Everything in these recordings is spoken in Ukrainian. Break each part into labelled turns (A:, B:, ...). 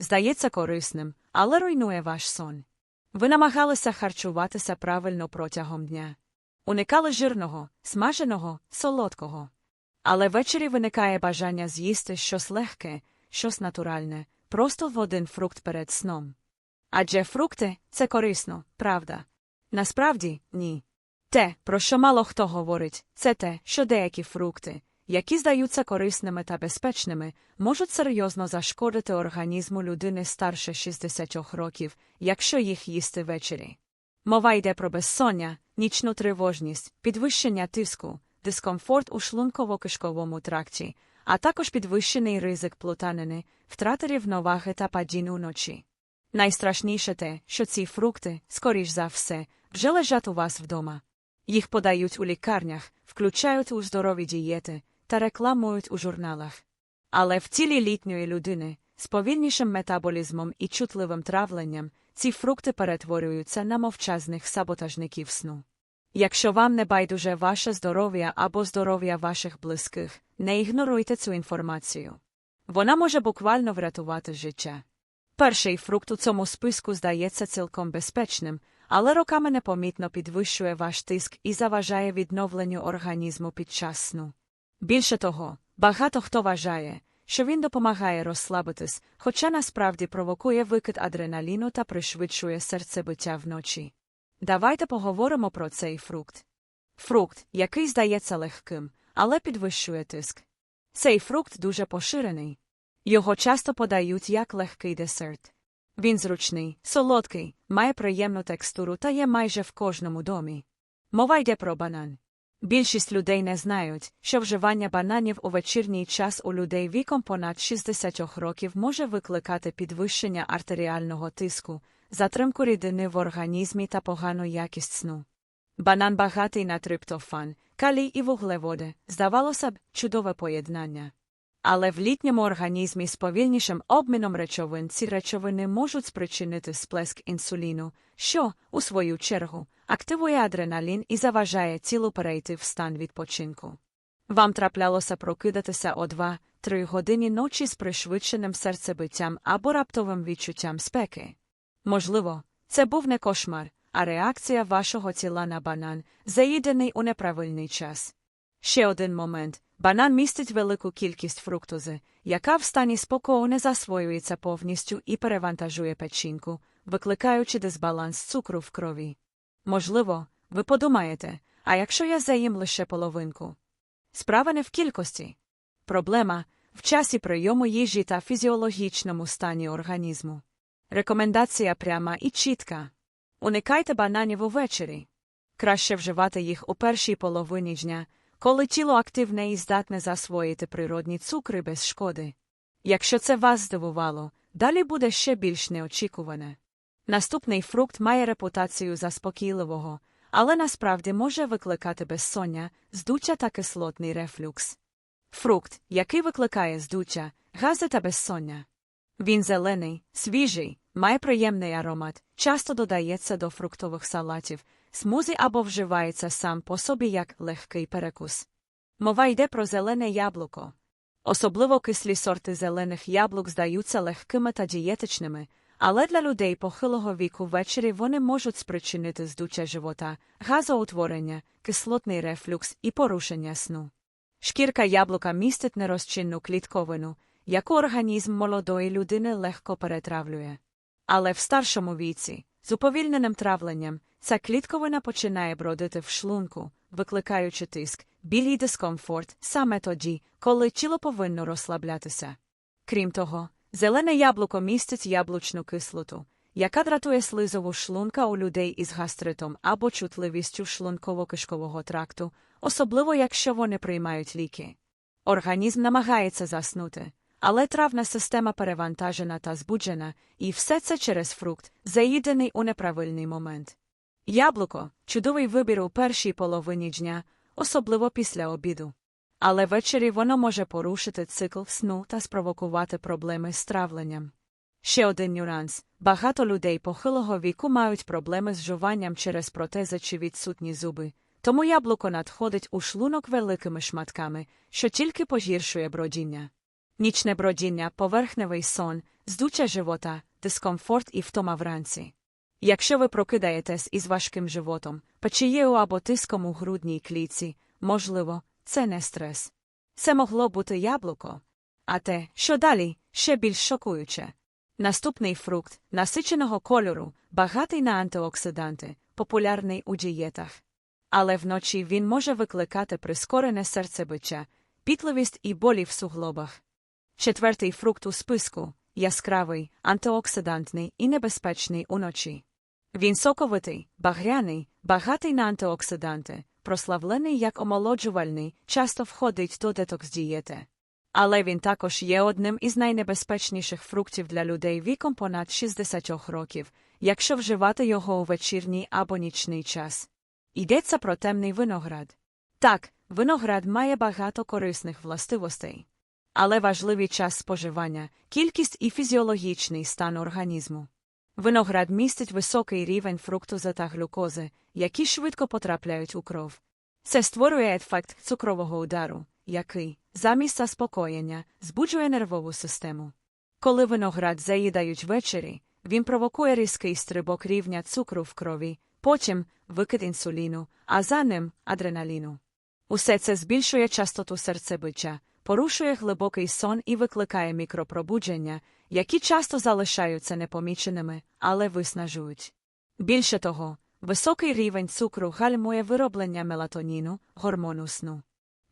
A: здається корисним, але руйнує ваш сон. Ви намагалися харчуватися правильно протягом дня. Уникали жирного, смаженого, солодкого. Але ввечері виникає бажання з'їсти щось легке, щось натуральне, просто в один фрукт перед сном. Адже фрукти це корисно, правда? Насправді ні. Те, про що мало хто говорить, це те, що деякі фрукти, які здаються корисними та безпечними, можуть серйозно зашкодити організму людини старше 60 років, якщо їх їсти ввечері. Мова йде про безсоння, нічну тривожність, підвищення тиску, дискомфорт у шлунково-кишковому тракті, а також підвищений ризик плутанини, втрати рівноваги та падінь уночі. Найстрашніше те, що ці фрукти, скоріш за все, вже лежать у вас вдома. Їх подають у лікарнях, включають у здорові дієти та рекламують у журналах. Але в тілі літньої людини з повільнішим метаболізмом і чутливим травленням ці фрукти перетворюються на мовчазних саботажників сну. Якщо вам не байдуже ваше здоров'я або здоров'я ваших близьких, не ігноруйте цю інформацію. Вона може буквально врятувати життя. Перший фрукт у цьому списку здається цілком безпечним, але роками непомітно підвищує ваш тиск і заважає відновленню організму під час сну. Більше того, багато хто вважає, що він допомагає розслабитись, хоча насправді провокує викид адреналіну та пришвидшує серцебиття вночі. Давайте поговоримо про цей фрукт. Фрукт, який здається легким, але підвищує тиск. Цей фрукт дуже поширений. Його часто подають як легкий десерт. Він зручний, солодкий, має приємну текстуру та є майже в кожному домі. Мова йде про банан. Більшість людей не знають, що вживання бананів у вечірній час у людей віком понад 60 років може викликати підвищення артеріального тиску, затримку рідини в організмі та погану якість сну. Банан багатий на триптофан, калій і вуглеводи, здавалося б, чудове поєднання. Але в літньому організмі з повільнішим обміном речовин ці речовини можуть спричинити сплеск інсуліну, що, у свою чергу, активує адреналін і заважає тілу перейти в стан відпочинку. Вам траплялося прокидатися о 2-3 години ночі з пришвидшеним серцебиттям або раптовим відчуттям спеки. Можливо, це був не кошмар, а реакція вашого тіла на банан, заїдений у неправильний час. Ще один момент банан містить велику кількість фруктози, яка в стані спокою не засвоюється повністю і перевантажує печінку, викликаючи дисбаланс цукру в крові. Можливо, ви подумаєте, а якщо я заїм лише половинку? Справа не в кількості. Проблема в часі прийому їжі та фізіологічному стані організму. Рекомендація пряма і чітка. Уникайте бананів увечері. Краще вживати їх у першій половині дня, коли тіло активне і здатне засвоїти природні цукри без шкоди. Якщо це вас здивувало, далі буде ще більш неочікуване. Наступний фрукт має репутацію заспокійливого, але насправді може викликати безсоння, здуття та кислотний рефлюкс. Фрукт, який викликає здуття, гази та безсоння. Він зелений, свіжий, має приємний аромат, часто додається до фруктових салатів, смузі або вживається сам по собі як легкий перекус. Мова йде про зелене яблуко. Особливо кислі сорти зелених яблук здаються легкими та дієтичними, але для людей похилого віку ввечері вони можуть спричинити здуття живота, газоутворення, кислотний рефлюкс і порушення сну. Шкірка яблука містить нерозчинну клітковину, яку організм молодої людини легко перетравлює. Але в старшому віці, з уповільненим травленням, ця клітковина починає бродити в шлунку, викликаючи тиск, білий дискомфорт саме тоді, коли тіло повинно розслаблятися. Крім того, зелене яблуко містить яблучну кислоту, яка дратує слизову шлунка у людей із гастритом або чутливістю шлунково-кишкового тракту, особливо якщо вони приймають ліки. Організм намагається заснути, але травна система перевантажена та збуджена, і все це через фрукт, заїдений у неправильний момент. Яблуко чудовий вибір у першій половині дня, особливо після обіду. Але ввечері воно може порушити цикл сну та спровокувати проблеми з травленням. Ще один нюанс багато людей похилого віку мають проблеми з жуванням через протези чи відсутні зуби, тому яблуко надходить у шлунок великими шматками, що тільки погіршує бродіння. Нічне бродіння, поверхневий сон, здуча живота, дискомфорт і втома вранці. Якщо ви прокидаєтесь із важким животом, печією або тиском у грудній клітці, можливо, це не стрес. Це могло бути яблуко. А те, що далі, ще більш шокуюче. Наступний фрукт насиченого кольору, багатий на антиоксиданти, популярний у дієтах. Але вночі він може викликати прискорене серцебиття, пітливість і болі в суглобах. Четвертий фрукт у списку яскравий, антиоксидантний і небезпечний уночі. Він соковитий, багряний, багатий на антиоксиданти, прославлений як омолоджувальний, часто входить до детокс дієти. Але він також є одним із найнебезпечніших фруктів для людей віком понад 60 років, якщо вживати його у вечірній або нічний час. Йдеться про темний виноград. Так, виноград має багато корисних властивостей. Але важливий час споживання, кількість і фізіологічний стан організму. Виноград містить високий рівень фруктузи та глюкози, які швидко потрапляють у кров. Це створює ефект цукрового удару, який, замість заспокоєння, збуджує нервову систему. Коли виноград заїдають ввечері, він провокує різкий стрибок рівня цукру в крові, потім викид інсуліну, а за ним адреналіну. Усе це збільшує частоту серцебиття, порушує глибокий сон і викликає мікропробудження, які часто залишаються непоміченими, але виснажують. Більше того, високий рівень цукру гальмує вироблення мелатоніну, гормону сну.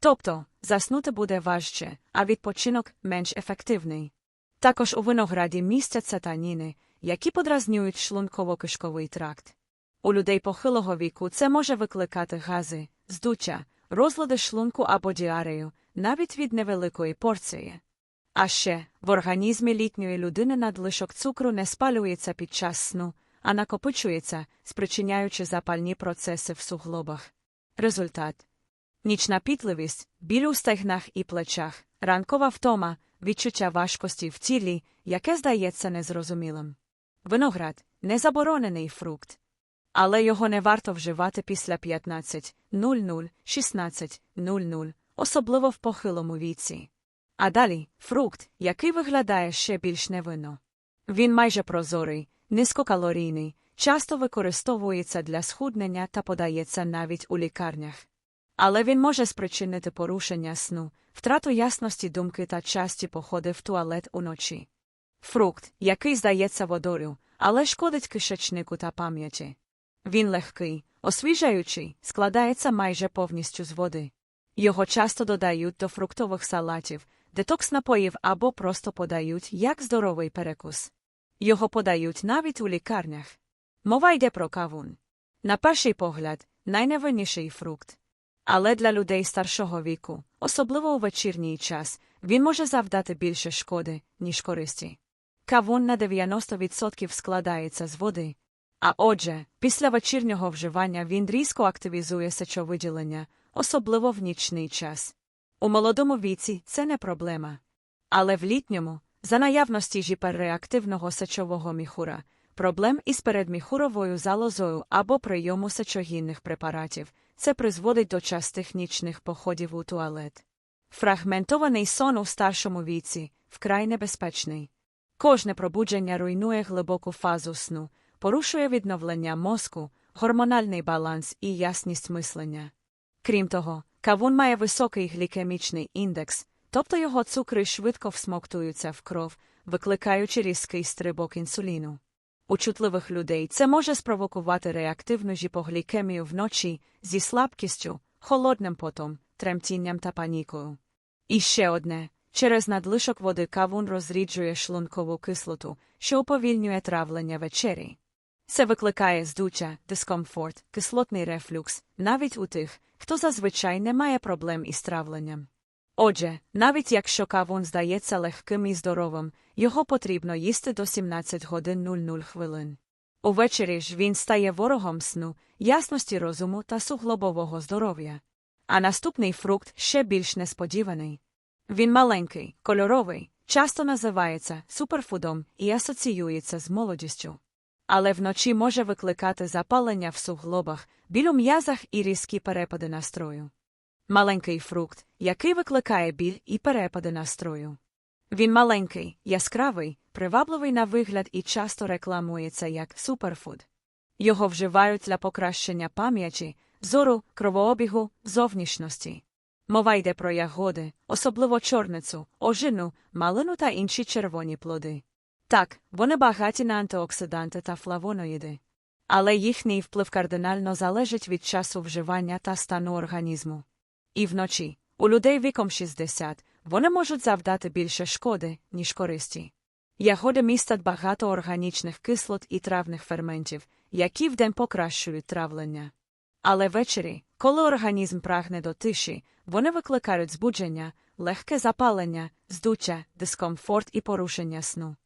A: Тобто, заснути буде важче, а відпочинок менш ефективний. Також у винограді містяться таніни, які подразнюють шлунково-кишковий тракт. У людей похилого віку це може викликати гази, здуття, розлади шлунку або діарею, навіть від невеликої порції. А ще в організмі літньої людини надлишок цукру не спалюється під час сну, а накопичується, спричиняючи запальні процеси в суглобах. Результат нічна пітливість, біль у стегнах і плечах, ранкова втома, відчуття важкості в тілі, яке здається незрозумілим. Виноград незаборонений фрукт. Але його не варто вживати після 15.00, 16.00, особливо в похилому віці. А далі фрукт, який виглядає ще більш невинно. Він майже прозорий, низькокалорійний, часто використовується для схуднення та подається навіть у лікарнях. Але він може спричинити порушення сну, втрату ясності думки та часті походи в туалет уночі. Фрукт, який здається водою, але шкодить кишечнику та пам'яті. Він легкий, освіжаючий, складається майже повністю з води. Його часто додають до фруктових салатів, детокс напоїв або просто подають як здоровий перекус. Його подають навіть у лікарнях. Мова йде про кавун. На перший погляд, найневинніший фрукт. Але для людей старшого віку, особливо у вечірній час, він може завдати більше шкоди, ніж користі. Кавун на 90% складається з води. А отже, після вечірнього вживання він різко активізує сечовиділення, особливо в нічний час. У молодому віці це не проблема. Але в літньому, за наявності гіперреактивного сечового міхура, проблем із передміхуровою залозою або прийому сечогінних препаратів, це призводить до частих нічних походів у туалет. Фрагментований сон у старшому віці вкрай небезпечний. Кожне пробудження руйнує глибоку фазу сну, порушує відновлення мозку, гормональний баланс і ясність мислення. Крім того, кавун має високий глікемічний індекс, тобто його цукри швидко всмоктуються в кров, викликаючи різкий стрибок інсуліну. У чутливих людей це може спровокувати реактивну гіпоглікемію вночі зі слабкістю, холодним потом, тремтінням та панікою. І ще одне через надлишок води кавун розріджує шлункову кислоту, що уповільнює травлення вечері. Це викликає здуття, дискомфорт, кислотний рефлюкс, навіть у тих, хто зазвичай не має проблем із травленням. Отже, навіть якщо кавун здається легким і здоровим, його потрібно їсти до 17 годин 00 хвилин. Увечері ж він стає ворогом сну, ясності розуму та суглобового здоров'я. А наступний фрукт ще більш несподіваний. Він маленький, кольоровий, часто називається суперфудом і асоціюється з молодістю. Але вночі може викликати запалення в суглобах, біль у м'язах і різкі перепади настрою. Маленький фрукт, який викликає біль і перепади настрою. Він маленький, яскравий, привабливий на вигляд і часто рекламується як суперфуд. Його вживають для покращення пам'яті, зору, кровообігу, зовнішності. Мова йде про ягоди, особливо чорницю, ожину, малину та інші червоні плоди. Так, вони багаті на антиоксиданти та флавоноїди. Але їхній вплив кардинально залежить від часу вживання та стану організму. І вночі, у людей віком 60, вони можуть завдати більше шкоди, ніж користі. Ягоди містять багато органічних кислот і травних ферментів, які вдень покращують травлення. Але ввечері, коли організм прагне до тиші, вони викликають збудження, легке запалення, здуття, дискомфорт і порушення сну.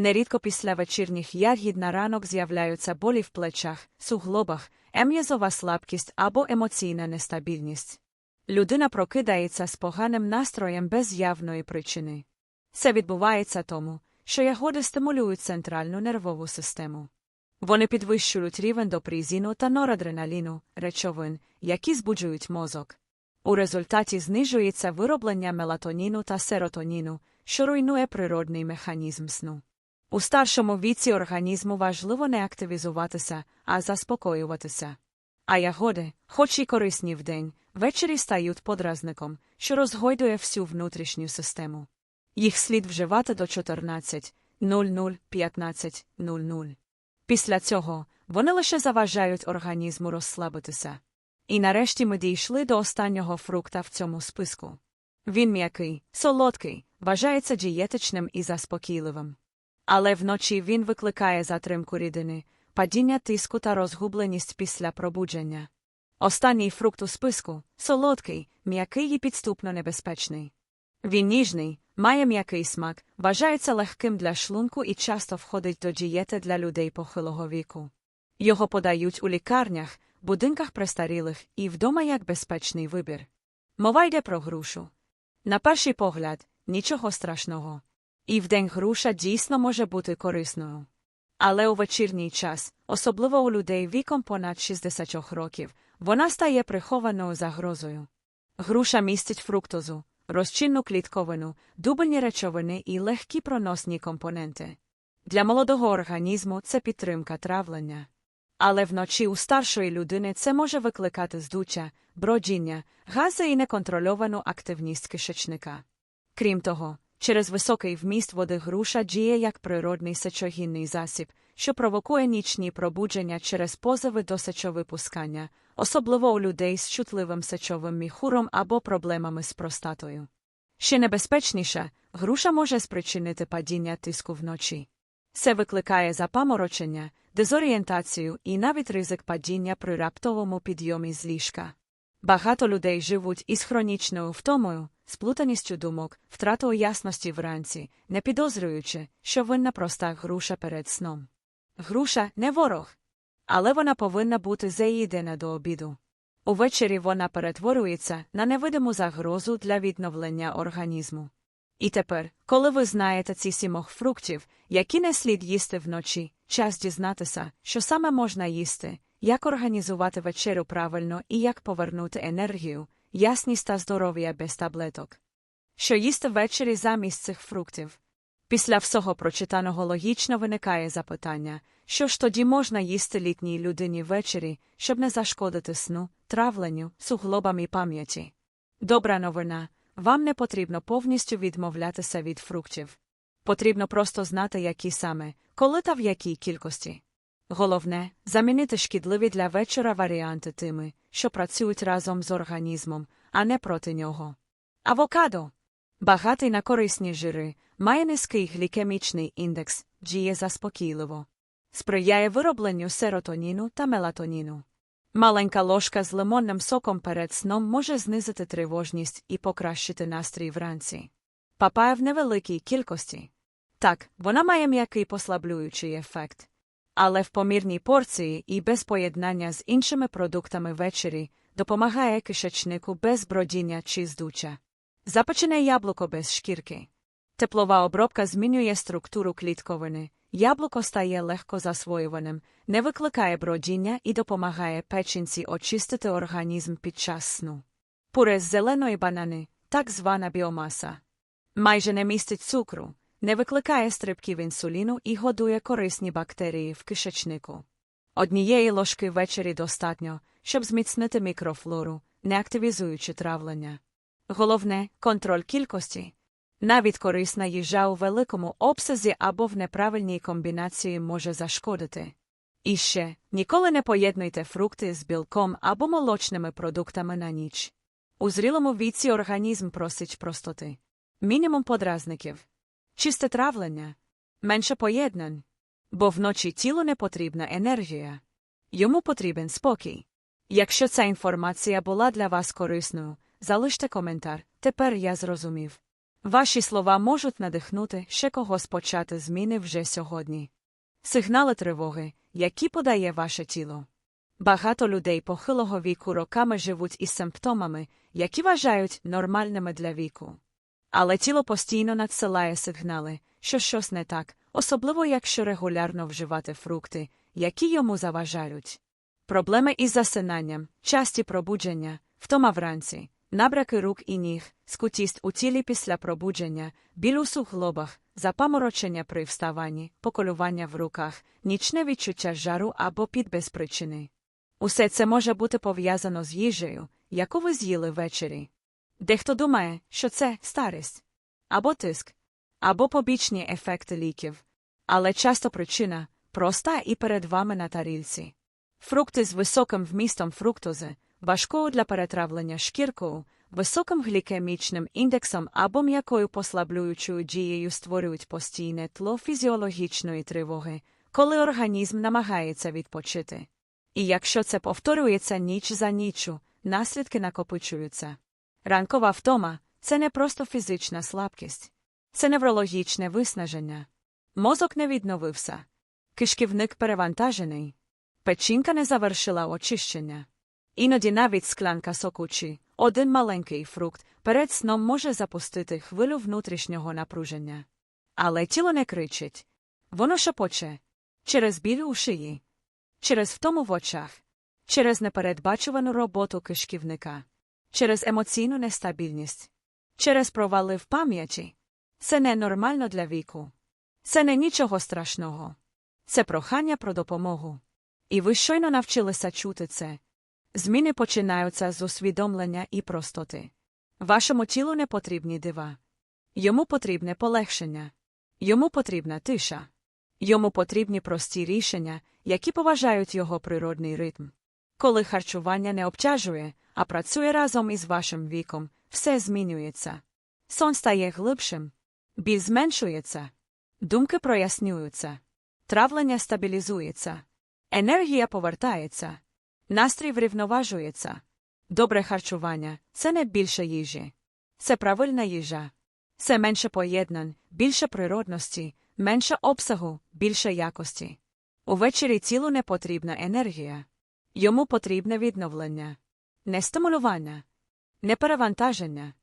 A: Нерідко після вечірніх ягід на ранок з'являються болі в плечах, суглобах, ем'язова слабкість або емоційна нестабільність. Людина прокидається з поганим настроєм без явної причини. Це відбувається тому, що ягоди стимулюють центральну нервову систему. Вони підвищують рівень допризіну та норадреналіну, речовин, які збуджують мозок. У результаті знижується вироблення мелатоніну та серотоніну, що руйнує природний механізм сну. У старшому віці організму важливо не активізуватися, а заспокоюватися. А ягоди, хоч і корисні вдень, ввечері стають подразником, що розгойдує всю внутрішню систему. Їх слід вживати до 14.00-15.00. Після цього вони лише заважають організму розслабитися. І нарешті ми дійшли до останнього фрукта в цьому списку. Він м'який, солодкий, вважається дієтичним і заспокійливим. Але вночі він викликає затримку рідини, падіння тиску та розгубленість після пробудження. Останній фрукт у списку солодкий, м'який і підступно небезпечний. Він ніжний, має м'який смак, вважається легким для шлунку і часто входить до дієти для людей похилого віку. Його подають у лікарнях, будинках престарілих і вдома як безпечний вибір. Мова йде про грушу. На перший погляд, нічого страшного. І вдень груша дійсно може бути корисною. Але у вечірній час, особливо у людей віком понад 60 років, вона стає прихованою загрозою. Груша містить фруктозу, розчинну клітковину, дубельні речовини і легкі проносні компоненти. Для молодого організму це підтримка травлення. Але вночі у старшої людини це може викликати здуття, бродіння, гази і неконтрольовану активність кишечника. Крім того, через високий вміст води груша діє як природний сечогінний засіб, що провокує нічні пробудження через позови до сечовипускання, особливо у людей з чутливим сечовим міхуром або проблемами з простатою. Ще небезпечніше, груша може спричинити падіння тиску вночі. Це викликає запаморочення, дезорієнтацію і навіть ризик падіння при раптовому підйомі з ліжка. Багато людей живуть із хронічною втомою, сплутаністю думок, втратою ясності вранці, не підозрюючи, що винна проста груша перед сном. Груша не ворог, але вона повинна бути заїдена до обіду. Увечері вона перетворюється на невидиму загрозу для відновлення організму. І тепер, коли ви знаєте ці сімох фруктів, які не слід їсти вночі, час дізнатися, що саме можна їсти, як організувати вечерю правильно і як повернути енергію, ясність та здоров'я без таблеток. Що їсти ввечері замість цих фруктів? Після всього прочитаного логічно виникає запитання, що ж тоді можна їсти літній людині ввечері, щоб не зашкодити сну, травленню, суглобам і пам'яті. Добра новина вам не потрібно повністю відмовлятися від фруктів. Потрібно просто знати, які саме, коли та в якій кількості. Головне замінити шкідливі для вечора варіанти тими, що працюють разом з організмом, а не проти нього. Авокадо багатий на корисні жири, має низький глікемічний індекс, діє заспокійливо, сприяє виробленню серотоніну та мелатоніну. Маленька ложка з лимонним соком перед сном може знизити тривожність і покращити настрій вранці. Папая в невеликій кількості. Так, вона має м'який послаблюючий ефект. Але в помірній порції і без поєднання з іншими продуктами ввечері допомагає кишечнику без бродіння чи здуча. Запечене яблуко без шкірки. Теплова обробка змінює структуру клітковини, яблуко стає легко засвоюваним, не викликає бродіння і допомагає печінці очистити організм під час сну. Пуре з зеленої банани, так звана біомаса. Майже не містить цукру, не викликає стрибків інсуліну і годує корисні бактерії в кишечнику. Однієї ложки ввечері достатньо, щоб зміцнити мікрофлору, не активізуючи травлення. Головне контроль кількості. Навіть корисна їжа у великому обсязі або в неправильній комбінації може зашкодити. І ще ніколи не поєднуйте фрукти з білком або молочними продуктами на ніч. У зрілому віці організм просить простоти. Мінімум подразників, чисте травлення, менше поєднань, бо вночі тілу не потрібна енергія. Йому потрібен спокій. Якщо ця інформація була для вас корисною, залиште коментар. Тепер я зрозумів. Ваші слова можуть надихнути ще когось почати зміни вже сьогодні. Сигнали тривоги, які подає ваше тіло. Багато людей похилого віку роками живуть із симптомами, які вважають нормальними для віку. Але тіло постійно надсилає сигнали, що щось не так, особливо якщо регулярно вживати фрукти, які йому заважають. Проблеми із засинанням, часті пробудження, втома вранці, набраки рук і ніг, скутість у тілі після пробудження, біль у суглобах, запаморочення при вставанні, поколювання в руках, нічне відчуття жару або під без причини. Усе це може бути пов'язано з їжею, яку ви з'їли ввечері. Дехто думає, що це старість, або тиск, або побічні ефекти ліків, але часто причина проста і перед вами на тарільці. Фрукти з високим вмістом фруктози, важкою для перетравлення шкіркою, високим глікемічним індексом або м'якою послаблюючою дією створюють постійне тло фізіологічної тривоги, коли організм намагається відпочити. І якщо це повторюється ніч за ніччю, наслідки накопичуються. Ранкова втома це не просто фізична слабкість, це неврологічне виснаження. Мозок не відновився, кишківник перевантажений, печінка не завершила очищення. Іноді навіть склянка соку чи один маленький фрукт перед сном може запустити хвилю внутрішнього напруження. Але тіло не кричить. Воно шепоче через біль у шиї, через втому в очах, через непередбачувану роботу кишківника, через емоційну нестабільність, через провали в пам'яті. Це ненормально для віку. Це не нічого страшного. Це прохання про допомогу. І ви щойно навчилися чути це. Зміни починаються з усвідомлення і простоти. Вашому тілу не потрібні дива. Йому потрібне полегшення. Йому потрібна тиша. Йому потрібні прості рішення, які поважають його природний ритм. Коли харчування не обтяжує, а працює разом із вашим віком, все змінюється. Сон стає глибшим, біль зменшується, думки прояснюються, травлення стабілізується, енергія повертається. Настрій врівноважується. Добре харчування це не більше їжі. Це правильна їжа. Це менше поєднань, більше природності, менше обсягу, більше якості. Увечері тілу не потрібна енергія. Йому потрібне відновлення, не стимулювання, не перевантаження,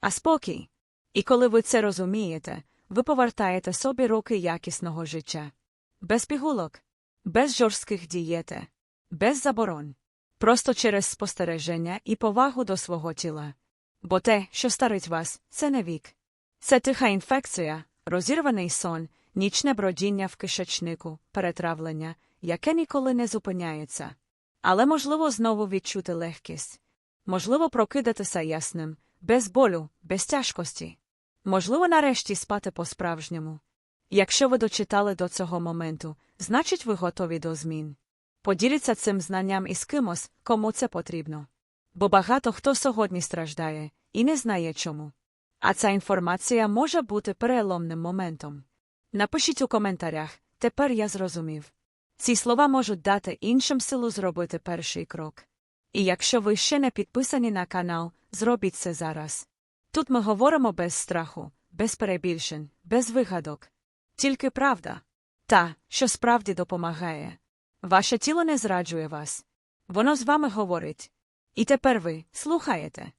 A: а спокій. І коли ви це розумієте, ви повертаєте собі роки якісного життя. Без пігулок, без жорстких дієти без заборон, просто через спостереження і повагу до свого тіла. Бо те, що старить вас, це не вік. Це тиха інфекція, розірваний сон, нічне бродіння в кишечнику, перетравлення, яке ніколи не зупиняється. Але можливо знову відчути легкість, можливо, прокидатися ясним, без болю, без тяжкості. Можливо, нарешті спати по-справжньому. Якщо ви дочитали до цього моменту, значить ви готові до змін. Поділіться цим знанням із кимось, кому це потрібно. Бо багато хто сьогодні страждає і не знає чому. А ця інформація може бути переломним моментом. Напишіть у коментарях тепер я зрозумів. Ці слова можуть дати іншим силу зробити перший крок. І якщо ви ще не підписані на канал, зробіть це зараз. Тут ми говоримо без страху, без перебільшень, без вигадок. Тільки правда та, що справді допомагає. Ваше тіло не зраджує вас. Воно з вами говорить. І тепер ви слухаєте.